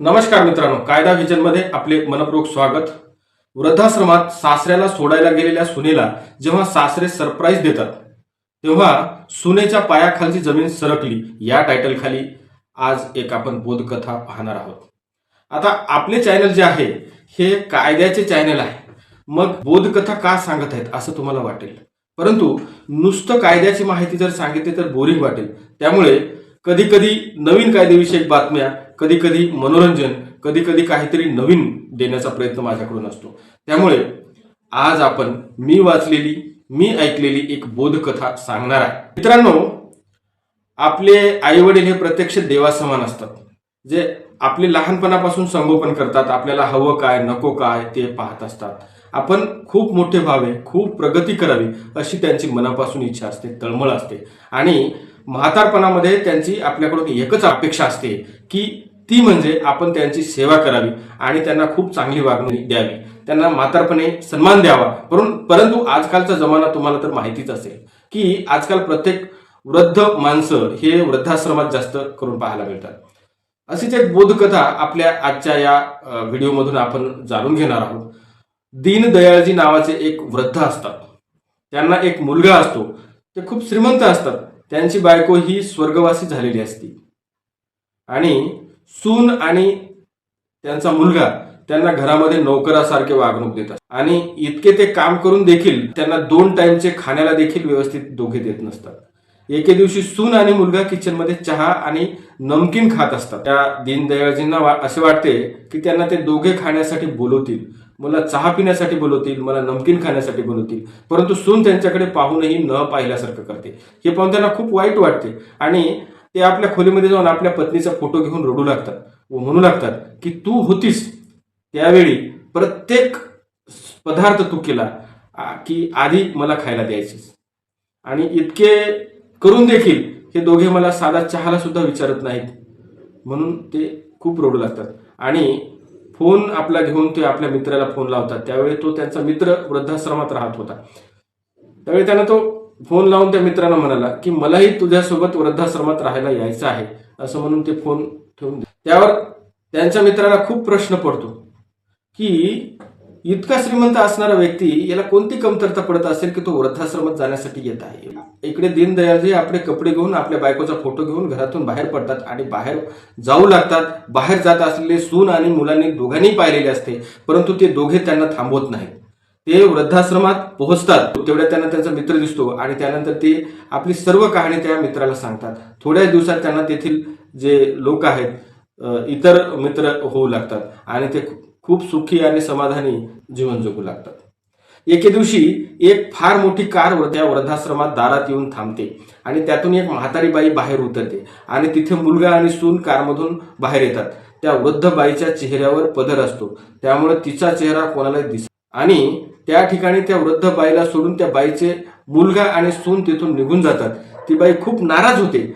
नमस्कार मित्रांनो कायदा व्हिजनमध्ये आपले मनपूर्वक स्वागत. वृद्धाश्रमात सासऱ्याला सोडायला गेलेल्या सुनेला जेव्हा सासरे सरप्राईज देतात तेव्हा सुनेच्या पायाखालची जमीन सरकली. या टायटल खाली आज एक आपण बोधकथा पाहणार आहोत. आता आपले चॅनल जे आहे हे कायद्याचे चॅनल आहे. मग बोधकथा का सांगत आहेत असं तुम्हाला वाटेल? परंतु नुसतं कायद्याची माहिती जर सांगितली तर बोरिंग वाटेल. त्यामुळे कधी कधी नवीन कायदेविषयक बातम्या कधी कधी मनोरंजन कधी कधी काहीतरी नवीन देण्याचा प्रयत्न माझ्याकडून असतो. त्यामुळे आज आपण मी वाचलेली मी ऐकलेली एक बोधकथा सांगणार आहे. मित्रांनो आपले आई वडील हे प्रत्यक्ष देवासमान असतात. जे आपले लहानपणापासून संगोपन करतात आपल्याला हवं काय नको काय ते पाहत असतात. आपण खूप मोठे व्हावे खूप प्रगती करावी अशी त्यांची मनापासून इच्छा असते तळमळ असते. आणि म्हातारपणामध्ये त्यांची आपल्याकडून एकच अपेक्षा असते की ती म्हणजे आपण त्यांची सेवा करावी आणि त्यांना खूप चांगली वागणूक द्यावी. त्यांना म्हातारपणे सन्मान द्यावा. परंतु परंतु आजकालचा जमाना तुम्हाला तर माहितीच असेल की आजकाल प्रत्येक वृद्ध माणसं हे वृद्धाश्रमात जास्त करून पाहायला मिळतात. अशीच एक बोधकथा आपल्या आजच्या या व्हिडिओमधून आपण जाणून घेणार आहोत. दीनदयाळजी नावाचे एक वृद्ध असतात. त्यांना एक मुलगा असतो. ते खूप श्रीमंत असतात. त्यांची बायको ही स्वर्गवासी झालेली असती. आणि सून आणि त्यांचा मुलगा त्यांना घरामध्ये नोकरासारखे वागणूक देतात. आणि इतके ते काम करून देखील त्यांना दोन टाइमचे खाण्याला देखील व्यवस्थित दोघे देत नसतात. एके दिवशी सून आणि मुलगा किचनमध्ये चहा आणि नमकीन खात असतात. त्या दीनदयाळजींना वा- असे वाटते की त्यांना ते दोघे खाण्यासाठी बोलवतील. मला चहा पिण्यासाठी बोलवतील मला नमकीन खाण्यासाठी बोलवतील. परंतु सून त्यांच्याकडे पाहूनही न पाहिल्यासारखं करते. हे पाहून त्यांना खूप वाईट वाटते. आणि ते आपल्या खोलीमध्ये जाऊन आपल्या पत्नीचा फोटो घेऊन रडू लागतात व म्हणू लागतात की तू होतीस. त्यावेळी प्रत्येक पदार्थ तू केला की आधी मला खायला द्यायचीस. आणि इतके करून देखील हे दोघे मला साधा चहाला सुद्धा विचारत नाहीत. म्हणून ते खूप रडू लागतात. आणि फोन आपला घेऊन ते आपल्या मित्राला फोन लावतात. त्यावेळी तो त्यांचा मित्र वृद्धाश्रमात राहत होता. त्यावेळी त्यांना तो फोन लावून त्या मित्रांना म्हणाला की मलाही तुझ्यासोबत वृद्धाश्रमात राहायला यायचं आहे असं म्हणून ते फोन ठेवून त्यावर त्यांच्या मित्राला खूप प्रश्न पडतो की इतका श्रीमंत असणारा व्यक्ती याला कोणती कमतरता पडत असेल की तो वृद्धाश्रमात जाण्यासाठी येत आहे? इकडे दीनदयाळजी आपले कपडे घेऊन आपल्या बायकोचा फोटो घेऊन घरातून बाहेर पडतात आणि बाहेर जाऊ लागतात. बाहेर जात असलेले सून आणि मुलांनी दोघांनी पाहिलेले असते परंतु ते दोघे त्यांना थांबवत नाहीत. ते वृद्धाश्रमात पोहोचतात. तेवढ्या त्यांना त्यांचा मित्र दिसतो आणि त्यानंतर ते आपली सर्व कहाणी त्या मित्राला सांगतात. थोड्याच दिवसात त्यांना तेथील जे लोक आहेत इतर मित्र होऊ लागतात आणि ते खूप सुखी आणि समाधानी जीवन जगू लागतात. एके दिवशी एक फार मोठी कार त्या वृद्धाश्रमात दारात येऊन थांबते आणि त्यातून एक म्हातारी बाई बाहेर उतरते आणि तिथे मुलगा आणि सून कारमधून बाहेर येतात. त्या वृद्ध बाईच्या चेहऱ्यावर पदर असतो. त्यामुळे तिचा चेहरा कोणालाही दिसत आणि त्या ठिकाणी त्या वृद्ध बाईला सोडून त्या बाईचे मुलगा आणि सून तिथून निघून जातात. ती बाई खूप नाराज होते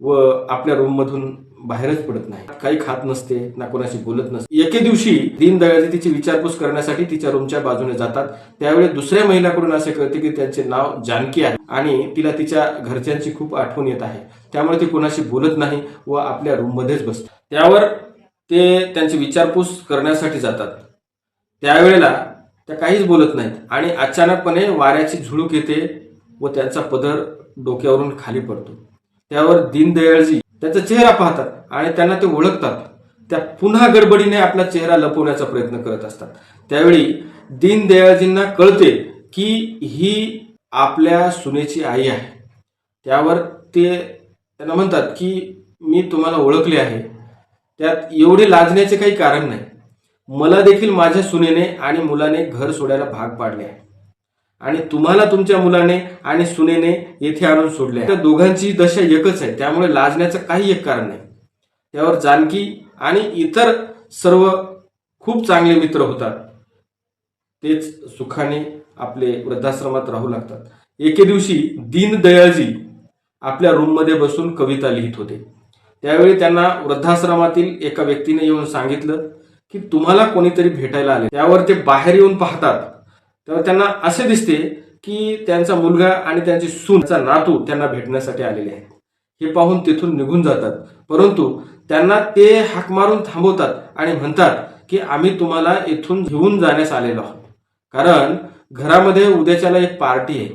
व आपल्या रूम मधून बाहेरच पडत नाही. काही खात नसते ना कोणाशी बोलत नसते. एके दिवशी दीनदयाळजी तिची विचारपूस करण्यासाठी तिच्या रूमच्या बाजूने जातात. त्यावेळी दुसऱ्या महिलाकडून असे कळते की त्यांचे नाव जानकी आहे आणि तिला तिच्या घरच्यांची खूप आठवण येत आहे. त्यामुळे ती कोणाशी बोलत नाही व आपल्या रूम मध्येच बसते. त्यावर ते त्यांची विचारपूस करण्यासाठी जातात. त्यावेळेला त्या काहीच बोलत नाहीत. आणि अचानकपणे वाऱ्याची झुळूक येते व त्यांचा पदर डोक्यावरून खाली पडतो. त्यावर दीनदयाळजी त्याचा चेहरा पाहतात आणि त्यांना ते ओळखतात. त्या पुन्हा गडबडीने आपला चेहरा लपवण्याचा प्रयत्न करत असतात. त्यावेळी दीनदयाळजींना कळते की ही आपल्या सुनेची आई आहे. त्यावर ते त्यांना म्हणतात की मी तुम्हाला ओळखले आहे. त्यात एवढे लाजण्याचे काही कारण नाही. मला देखील माझ्या सुनेने आणि मुलाने घर सोडायला भाग पाडले. आहे आणि तुम्हाला तुमच्या मुलाने आणि सुनेने येथे आणून सोडले. आहे. त्या दोघांची दशा एकच आहे. त्यामुळे लाजण्याचं काही एक कारण नाही. त्यावर जानकी आणि इतर सर्व खूप चांगले मित्र होतात. तेच सुखाने आपले वृद्धाश्रमात राहू लागतात. एके दिवशी दीनदयाळजी आपल्या रूममध्ये बसून कविता लिहित होते. त्यावेळी त्यांना वृद्धाश्रमातील एका व्यक्तीने येऊन सांगितलं की तुम्हाला कोणीतरी भेटायला आले. त्यावर ते बाहेर येऊन पाहतात. तेव्हा त्यांना असे दिसते की त्यांचा मुलगा आणि त्यांची सूनचा नातू त्यांना भेटण्यासाठी आलेले आहे हे पाहून तिथून निघून जातात. परंतु त्यांना ते हाक मारून थांबवतात आणि म्हणतात की आम्ही तुम्हाला इथून घेऊन जाण्यास आलेलो आहोत. कारण घरामध्ये उद्याच्याला एक पार्टी आहे.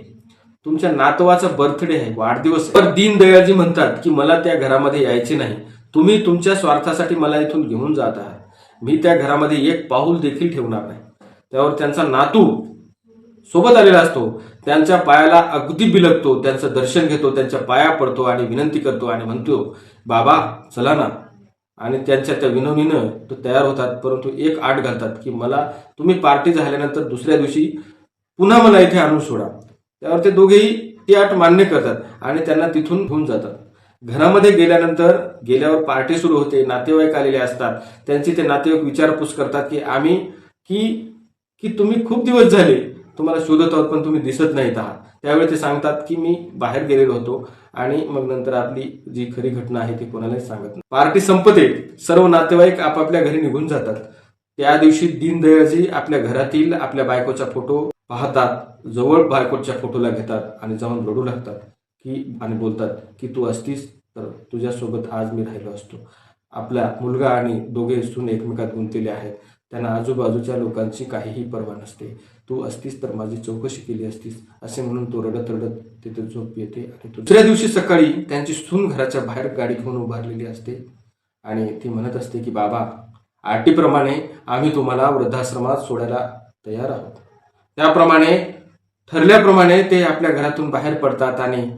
तुमच्या नातवाचा बर्थडे आहे वाढदिवस तर दीनदयाळजी म्हणतात की मला त्या घरामध्ये यायचे नाही. तुम्ही तुमच्या स्वार्थासाठी मला इथून घेऊन जात आहात. मी त्या घरामध्ये एक पाऊल देखील ठेवणार नाही. त्यावर त्यांचा नातू सोबत आलेला असतो. त्यांच्या पायाला अगदी बिलगतो. त्यांचं दर्शन घेतो. त्यांच्या पाया पडतो आणि विनंती करतो आणि म्हणतो बाबा चला ना. आणि त्यांच्या त्या विनवणीनं तो तयार होतात परंतु एक आठ घालतात की मला तुम्ही पार्टी झाल्यानंतर दुसऱ्या दिवशी पुन्हा मला इथे आणून सोडा. त्यावर ते दोघेही ती आठ मान्य करतात आणि त्यांना तिथून घेऊन जातात. घरामध्ये गेल्यानंतर गेल्यावर पार्टी सुरू होते नातेवाईक आलेले असतात त्यांची ते नातेवाईक विचारपूस करतात की आम्ही की की तुम्ही खूप दिवस झाले तुम्हाला शोधत आहोत पण तुम्ही दिसत नाहीत आहात. त्यावेळी ते सांगतात की मी बाहेर गेलेलो होतो आणि मग नंतर आपली जी खरी घटना आहे ती कोणालाही सांगत नाही. पार्टी संपते सर्व नातेवाईक आपापल्या घरी निघून जातात. त्या दिवशी दीनदयाळजी आपल्या घरातील आपल्या बायकोचा फोटो पाहतात जवळ बायकोच्या फोटोला घेतात आणि जाऊन रडू लागतात. की आणि बोलतात की तू असतीस तर तुझ्यासोबत आज मी राहिलो असतो. आपला मुलगा आणि दोघे सून एकमेकात गुंतलेले आहेत. त्यांना आजूबाजूच्या लोकांची काहीही पर्वा नसते. तू असतीस तर माझी चौकशी केली असतीस असे म्हणून तो रडत रडत तिथे झोप येते आणि दुसऱ्या दिवशी सकाळी त्यांची सून घराच्या बाहेर गाडी घेऊन उभारलेली असते. आणि ती म्हणत असते की बाबा आटीप्रमाणे आम्ही तुम्हाला वृद्धाश्रमात सोडायला तयार आहोत. त्याप्रमाणे ठरल्याप्रमाणे ते आपल्या घरातून बाहेर पडतात आणि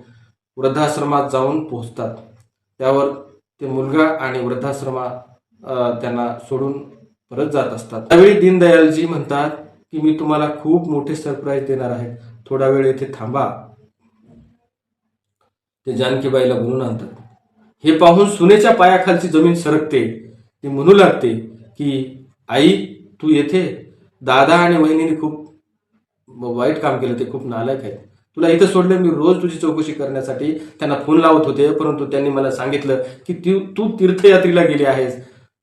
वृद्धाश्रमात जाऊन पोहोचतात. त्यावर ते मुलगा आणि वृद्धाश्रमा त्यांना सोडून परत जात असतात. त्यावेळी दीनदयालजी म्हणतात की मी तुम्हाला खूप मोठे सरप्राईज देणार आहे. थोडा वेळ येथे थांबा. ते जानकीबाईला बोलून आणतात. हे पाहून सुनेच्या पायाखालची जमीन सरकते. ती म्हणू लागते की आई तू येथे? दादा आणि वहिनीने खूप वाईट काम केलं. ते खूप नालायक आहेत. तुला इथं सोडलं मी रोज तुझी चौकशी करण्यासाठी. त्यांना फोन लावत होते परंतु त्यांनी मला सांगितलं की ती तू तीर्थयात्रेला गेली आहेस.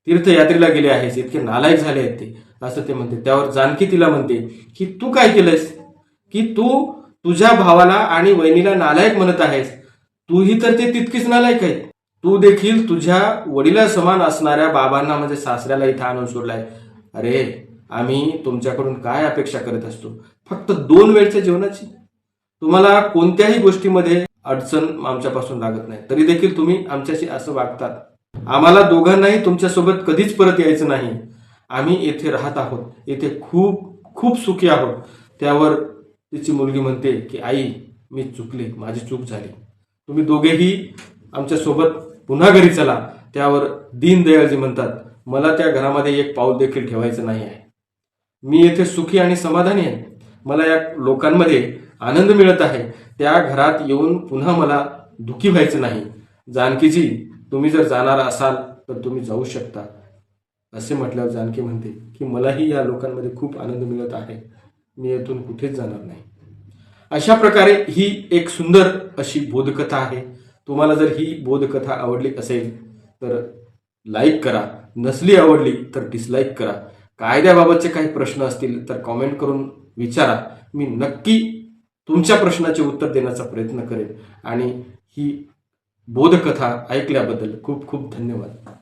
तीर्थयात्रेला गेले आहेस. इतके नालायक झाले आहेत ते. असं ते म्हणते. त्यावर जानकी तिला म्हणते की तू काय केलंयस? की तू तुझ्या भावाला आणि वहिनीला नालायक म्हणत आहेस. तूही तर ते तितकीच नालायक आहेत. तू देखील तुझ्या वडिला समान असणाऱ्या बाबांना म्हणजे सासऱ्याला इथं आणून सोडलाय. अरे आम्ही तुमच्याकडून काय अपेक्षा करत असतो? फक्त दोन वेळच्या जेवणाची? तुम्हाला कोणत्याही गोष्टीमध्ये अडचण आमच्यापासून लागत नाही. तरी देखील तुम्ही आमच्याशी असं वागतात. आम्हाला दोघांनाही तुमच्यासोबत कधीच परत यायचं नाही. आम्ही येथे राहत आहोत. येथे खूप खूप सुखी आहोत. त्यावर तिची मुलगी म्हणते की आई मी चुकले. माझी चूक झाली. तुम्ही दोघेही आमच्यासोबत पुन्हा घरी चला. त्यावर दीनदयाळजी म्हणतात मला त्या घरामध्ये एक पाऊल देखील ठेवायचं नाही आहे. मी येथे सुखी आणि समाधानी आहे. मला या लोकांमध्ये आनंद मिळत आहे. त्या घरात येऊन पुन्हा मला दुखी व्हायचं नाही. जानकीजी तुम्ही जर जाणार असाल तर तुम्ही जाऊ शकता. असे म्हटल्यावर जानकी म्हणते की मलाही या लोकांमध्ये खूप आनंद मिळत आहे. मी येथून कुठेच जाणार नाही. अशा प्रकारे ही एक सुंदर अशी बोधकथा आहे. तुम्हाला जर ही बोधकथा आवडली असेल तर लाईक करा. नसली आवडली तर डिसलाईक करा. कायद्याबाबतचे काही प्रश्न असतील तर कॉमेंट करून विचारा. मी नक्की तुमच्या प्रश्नाचे उत्तर देण्याचा प्रयत्न करेन. आणि ही बोधकथा ऐकल्याबद्दल खूप खूप धन्यवाद.